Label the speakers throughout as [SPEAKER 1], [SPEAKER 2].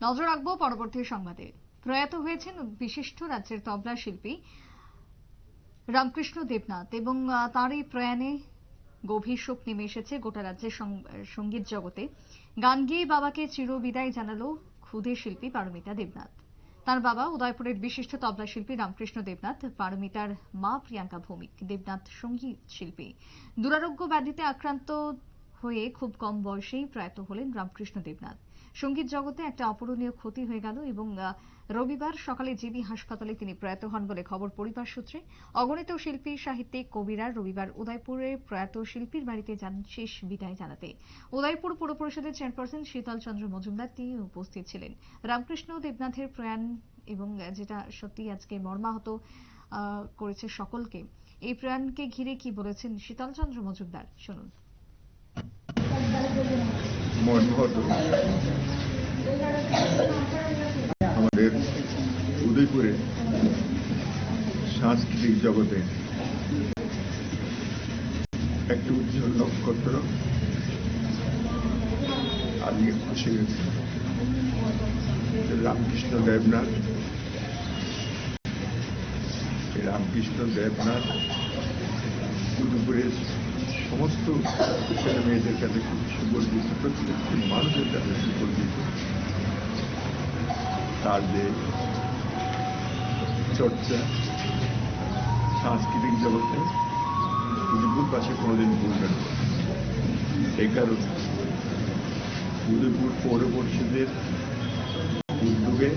[SPEAKER 1] নজর রাখব পরবর্তী সংবাদে। প্রয়াত হয়েছেন বিশিষ্ট রাজ্যের তবলা শিল্পী রামকৃষ্ণ দেবনাথ এবং আহ, তাঁরই প্রয়াণে গভীর শোক নেমে এসেছে গোটা রাজ্যের সংগীত জগতে। গান গেয়ে বাবাকে চিরবিদায় জানালো ক্ষুদে শিল্পী পারমিতা দেবনাথ। তার বাবা উদয়পুরের বিশিষ্ট তবলা শিল্পী রামকৃষ্ণ দেবনাথ পারমিতার মা প্রিয়াঙ্কা ভৌমিক দেবনাথ সংগীত শিল্পী। দুরারোগ্য ব্যাধিতে আক্রান্ত হয়ে খুব কম বয়সেই প্রয়াত হলেন রামকৃষ্ণ দেবনাথ। সংগীত জগতে একটা অপূরণীয় ক্ষতি হয়ে গেল এবং রবিবার সকালে জিবি হাসপাতালে তিনি প্রয়াত হন বলে খবর পরিবার সূত্রে। অগণিত শিল্পী, সাহিত্যিক, কবিরা রবিবার উদয়পুরে প্রয়াত শিল্পীর বাড়িতে যান। শেষ বিদায় জানাতে। উদয়পুর পুর পরিষদের চেয়ারপারসন শীতল চন্দ্র মজুমদার তিনি উপস্থিত ছিলেন। রামকৃষ্ণ দেবনাথের প্রয়াণ এবং যেটা সত্যি আজকে মর্মাহত করেছে সকলকে। এই প্রয়াণকে ঘিরে কি বলেছেন শীতল চন্দ্র মজুমদার? শুনুন।
[SPEAKER 2] আমাদের উদয়পুরে সাংস্কৃতিক জগতে একটি উজ্জ্বল নক্ষত্র আজকে খসে গেছে। রামকৃষ্ণ দেবনাথ। রামকৃষ্ণ দেবনাথ উদয়পুরের ছেলে মেয়েদের কাছে খুব প্রত্যেকটি মানুষের কাছে তার যে চর্চা সাংস্কৃতিক জগতে উদয়পুরবাসী কোনোদিন ভুলবেন না। এই কারণে উদয়পুর পৌর পরিষদের উদ্যোগে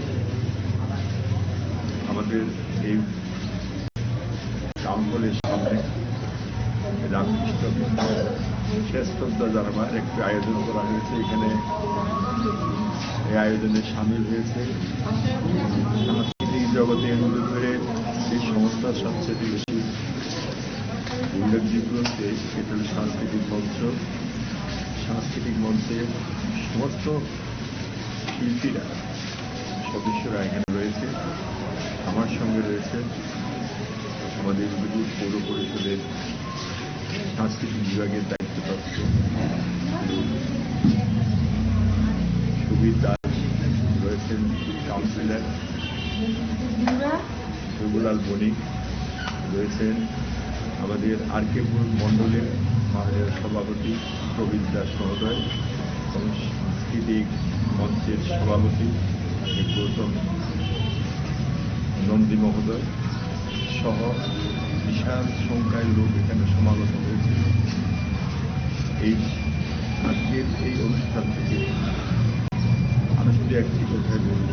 [SPEAKER 2] আমাদের এই টাউন সামনে রামকৃষ্ণ শ্রেষ্ঠতা জানাবার একটি আয়োজন করা হয়েছে এখানে এই আয়োজনে সামিল হয়েছে সাংস্কৃতিক জগতে উদয়পুরে এই সংস্থার সবচেয়ে বেশি উল্লেখযোগ্য যে সেটা হল সাংস্কৃতিক মঞ্চ সাংস্কৃতিক মঞ্চে সমস্ত শিল্পীরা সদস্যরা এখানে রয়েছে আমার সঙ্গে রয়েছে আমাদের পৌর পরিষদের সাংস্কৃতিক বিভাগের দায়িত্বপ্রাপ্ত সুবীর দাস রয়েছেন কাউন্সিলর রঘুলাল বণিক রয়েছেন আমাদের আর কে মণ্ডলের সভাপতি প্রবীণ দাস মহোদয় এবং সাংস্কৃতিক মঞ্চের সভাপতি গৌতম নন্দী মহোদয় সহ বিশাল সংখ্যায় লোক এখানে সমাগত হয়েছে এই আজকের এই অনুষ্ঠান থেকে আমি শুধু একটি কথাই বলব।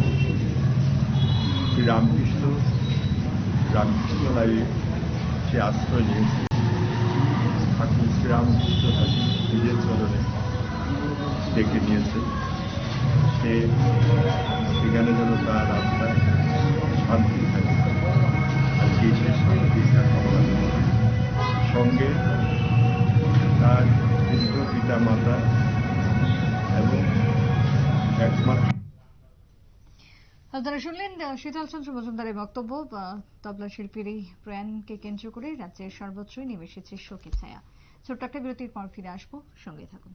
[SPEAKER 2] শ্রী রামকৃষ্ণ রামকৃষ্ণ রায়ে সে আশ্রয় নিয়েছে। ঠাকুর শ্রীরামকৃষ্ণ তাকে নিজের চরণে ডেকে নিয়েছে। সে সেখানে যেন মাতা
[SPEAKER 1] আপনারা শুনলেন শীতল চন্দ্র মজুমদারের বক্তব্য তবলা শিল্পীর এই প্রয়াণকে কেন্দ্র করে রাজ্যের সর্বত্রই নেমে এসেছে শোকের ছায়া। ছোট্ট একটা বিরতির পর ফিরে আসব, সঙ্গে থাকুন।